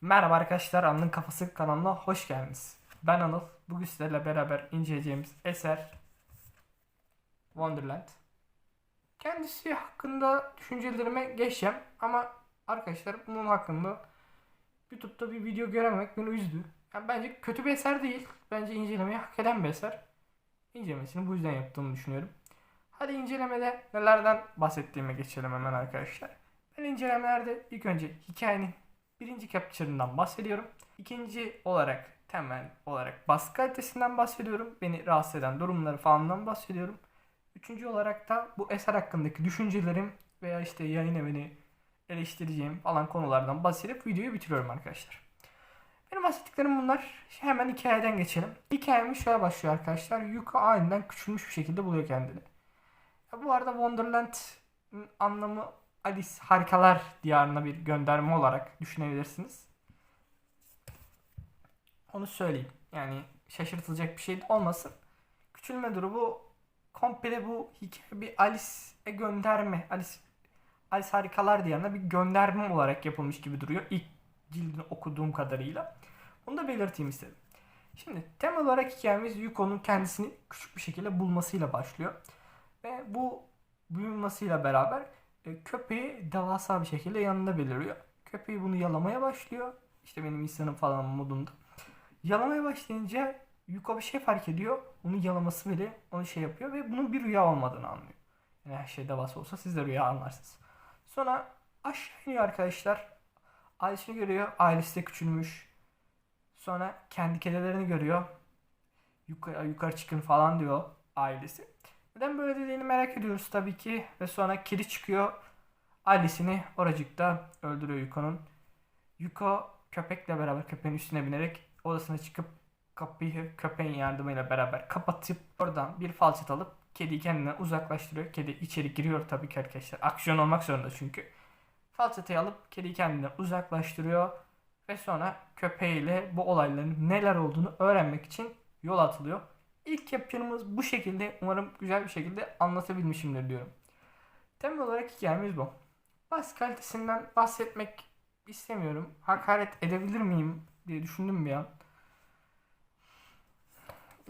Merhaba arkadaşlar, Anıl'ın Kafası kanalına hoş geldiniz. Ben Anıl. Bugün sizlerle beraber inceleyeceğimiz eser Wonderland. Kendisi hakkında düşüncelerime geçeceğim ama arkadaşlar bunun hakkında YouTube'da bir video görememek beni üzdü. Yani bence kötü bir eser değil. Bence incelemeyi hak eden bir eser. İncelemesini bu yüzden yaptığımı düşünüyorum. Hadi incelemede nelerden bahsettiğime geçelim hemen arkadaşlar. Ben incelemelerde ilk önce hikayenin birinci capture'ından bahsediyorum. İkinci olarak temel olarak baskı kalitesinden bahsediyorum. Beni rahatsız eden durumları falandan bahsediyorum. Üçüncü olarak da bu eser hakkındaki düşüncelerim veya işte yayın evini eleştireceğim falan konulardan bahsedip videoyu bitiriyorum arkadaşlar. Benim bahsettiklerim bunlar. Şimdi hemen hikayeden geçelim. Hikayemiz şöyle başlıyor arkadaşlar. Yuka aniden küçülmüş bir şekilde buluyor kendini. Ya bu arada Wonderland anlamı Alice Harikalar Diyarına bir gönderme olarak düşünebilirsiniz. Onu söyleyeyim. Yani şaşırtılacak bir şey olmasın. Küçülme durumu komple bu hikaye bir Alice'e gönderme. Alice Alice Harikalar Diyarına bir gönderme olarak yapılmış gibi duruyor. İlk cildini okuduğum kadarıyla. Onu da belirteyim istedim. Şimdi temel olarak hikayemiz Yuko'nun kendisini küçük bir şekilde bulmasıyla başlıyor. Ve bu bulmasıyla beraber köpeği devasa bir şekilde yanında beliriyor. Köpeği bunu yalamaya başlıyor. İşte benim insanım falan modunda. Yalamaya başlayınca Yuko bir şey fark ediyor. Onu yalaması bile onu şey yapıyor ve bunun bir rüya olmadığını anlıyor. Yani her şey devasa olsa siz de rüya anlarsınız. Sonra aşağı iniyor arkadaşlar. Ailesini görüyor. Ailesi de küçülmüş. Sonra kendi kedilerini görüyor. Yukarı, yukarı çıkın falan diyor ailesi. Neden böyle dediğini merak ediyoruz tabii ki. Ve sonra kedi çıkıyor. Ailesini oracıkta öldürüyor Yuko'nun. Yuko köpekle beraber köpeğin üstüne binerek odasına çıkıp kapıyı köpeğin yardımıyla beraber kapatıp oradan bir falçat alıp kediyi kendinden uzaklaştırıyor. Kedi içeri giriyor tabii ki arkadaşlar. Aksiyon olmak zorunda çünkü. Falçatayı alıp kediyi kendinden uzaklaştırıyor. Ve sonra köpeğiyle bu olayların neler olduğunu öğrenmek için yol atılıyor. İlk yapacağımız bu şekilde. Umarım güzel bir şekilde anlatabilmişimdir diyorum. Temel olarak hikayemiz bu. Bas kalitesinden bahsetmek istemiyorum. Hakaret edebilir miyim diye düşündüm bir an.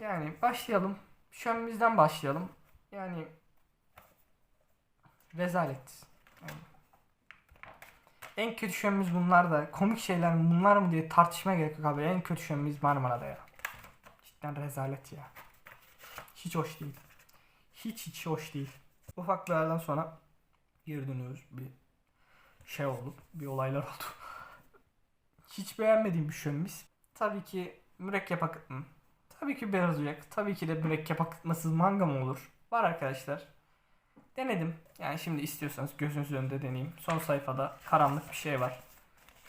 Yani başlayalım. Şönümüzden başlayalım. Yani rezalet. Yani. En kötü şönümüz bunlar da. Komik şeyler bunlar mı diye tartışmaya gerek yok abi. En kötü şönümüz Marmara'da ya. Cidden rezalet ya. Hiç hoş değil. Hiç hiç hoş değil. Ufak bir aradan sonra geri dönüyoruz. Bir şey oldu. Bir olaylar oldu. hiç beğenmediğim bir şönümüz. Tabii ki mürekkep akıtma. Tabii ki beyaz uyak. Tabii ki de mürekkep akıtmasız manga mı olur? Var arkadaşlar. Denedim. Yani şimdi istiyorsanız gözünüzün önünde deneyeyim. Son sayfada karanlık bir şey var.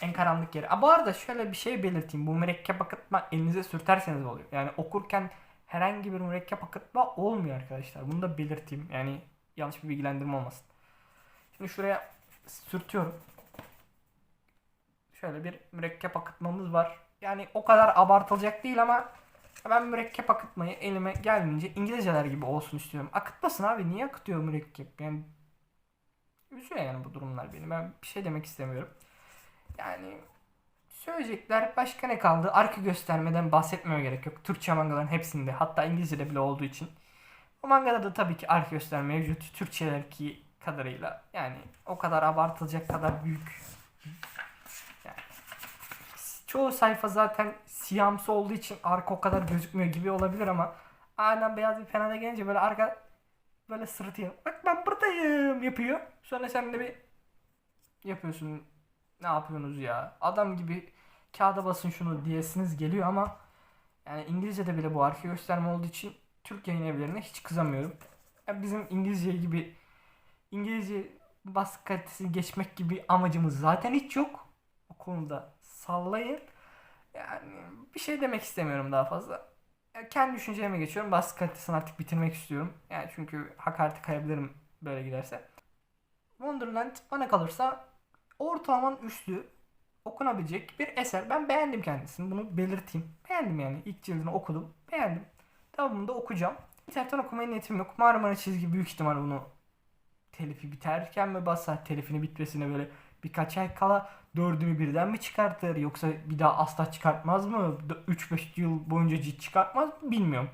En karanlık yeri. Aa, bu arada şöyle bir şey belirteyim. Bu mürekkep akıtma elinize sürterseniz oluyor. Yani okurken herhangi bir mürekkep akıtma olmuyor arkadaşlar. Bunu da belirteyim. Yani yanlış bir bilgilendirme olmasın. Şimdi şuraya sürtüyorum. Şöyle bir mürekkep akıtmamız var. Yani o kadar abartılacak değil ama ben mürekkep akıtmayı elime gelmeyince İngilizceler gibi olsun istiyorum. Akıtmasın abi. Niye akıtıyor mürekkep? Yani üzüyor yani bu durumlar beni. Ben bir şey demek istemiyorum. Yani söyleyecekler başka ne kaldı? Arka göstermeden bahsetmeye gerek yok. Türkçe mangaların hepsinde hatta İngilizce'de bile olduğu için. O mangada da tabii ki arka gösterme mevcut. Türkçelerki kadarıyla. Yani o kadar abartılacak kadar büyük. Yani çoğu sayfa zaten siyamsı olduğu için arka o kadar gözükmüyor gibi olabilir ama aynen beyaz bir penada gelince böyle arka böyle sırıtıyor. Bak ben buradayım yapıyor. Sonra sen de bir yapıyorsun. Ne yapıyorsunuz ya? Adam gibi kağıda basın şunu diyesiniz geliyor ama yani İngilizce'de bile bu arka gösterme olduğu için Türk yayın evlerine hiç kızamıyorum. Yani bizim İngilizce gibi İngilizce baskı kalitesini geçmek gibi amacımız zaten hiç yok. O konuda sallayın. Yani bir şey demek istemiyorum daha fazla. Yani kendi düşüncelerime geçiyorum. Baskı kalitesini artık bitirmek istiyorum. Yani çünkü hakarete kayabilirim böyle giderse. Wonderland bana kalırsa ortalamanın üstü okunabilecek bir eser. Ben beğendim kendisini. Bunu belirteyim. Beğendim yani. İlk cildini okudum. Beğendim. Devamını da okuyacağım. İnternetten okumaya niyetim yok. Marmara çizgi büyük ihtimal bunu telifi biterken mi basar telifini bitmesine böyle birkaç ay kala dördünü birden mi çıkartır yoksa bir daha asla çıkartmaz mı? 3-5 yıl boyunca cilt çıkartmaz mı bilmiyorum.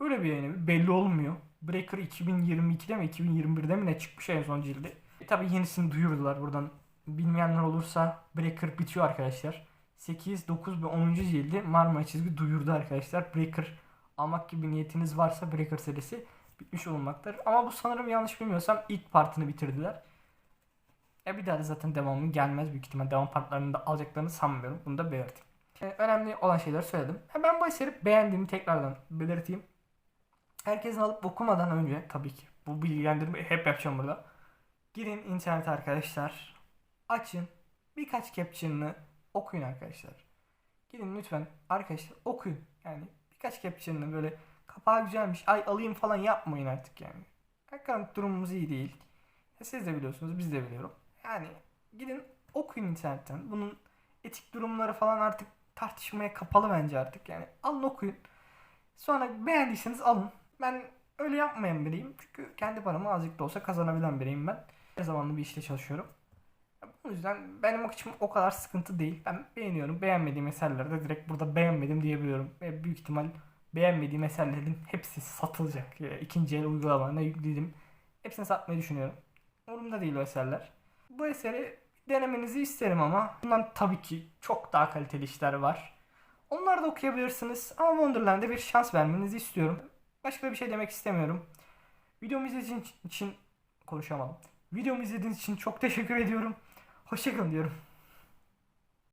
Öyle bir yani belli olmuyor. Breaker 2022'de mi 2021'de mi ne çıkmış en son cildi. E, tabii yenisini duyurdular buradan. Bilmeyenler olursa Breaker bitiyor arkadaşlar. 8, 9 ve 10. cildi Marmara çizgi duyurdu arkadaşlar. Breaker almak gibi niyetiniz varsa Breaker serisi bitmiş olunmaktadır. Ama bu sanırım yanlış bilmiyorsam ilk partını bitirdiler. Ya bir daha da zaten devamı gelmez büyük ihtimal. Devam partlarını da alacaklarını sanmıyorum. Bunu da belirteyim. E, önemli olan şeyleri söyledim. E, ben bu eseri beğendiğimi tekrardan belirteyim. Herkesin alıp okumadan önce tabii ki bu bilgilendirmeyi hep yapacağım burada. Girin internet arkadaşlar. Açın. Birkaç caption'ını okuyun arkadaşlar. Gidin lütfen arkadaşlar okuyun. Yani birkaç caption'ını böyle kapağı güzelmiş ay alayım falan yapmayın artık yani. Hakikaten durumumuz iyi değil. Siz de biliyorsunuz biz de biliyorum. Yani gidin okuyun internetten. Bunun etik durumları falan artık tartışmaya kapalı bence artık yani. Alın okuyun. Sonra beğendiyseniz alın. Ben öyle yapmayan biriyim. Çünkü kendi paramı azıcık da olsa kazanabilen biriyim ben. Her zamanlı bir işte çalışıyorum. Bu yüzden benim için o kadar sıkıntı değil. Ben beğeniyorum. Beğenmediğim eserleri de direkt burada beğenmedim diyebiliyorum. Ve büyük ihtimal beğenmediğim eserlerin hepsi satılacak. Ya, İkinci el uygulamalarına yükledim. Hepsini satmayı düşünüyorum. Umurumda değil o eserler. Bu eseri denemenizi isterim ama bundan tabii ki çok daha kaliteli işler var. Onları da okuyabilirsiniz ama Wonderland'e bir şans vermenizi istiyorum. Başka bir şey demek istemiyorum. Videomu izlediğiniz için konuşamadım. Videomu izlediğiniz için çok teşekkür ediyorum. Hoşçakalın diyorum.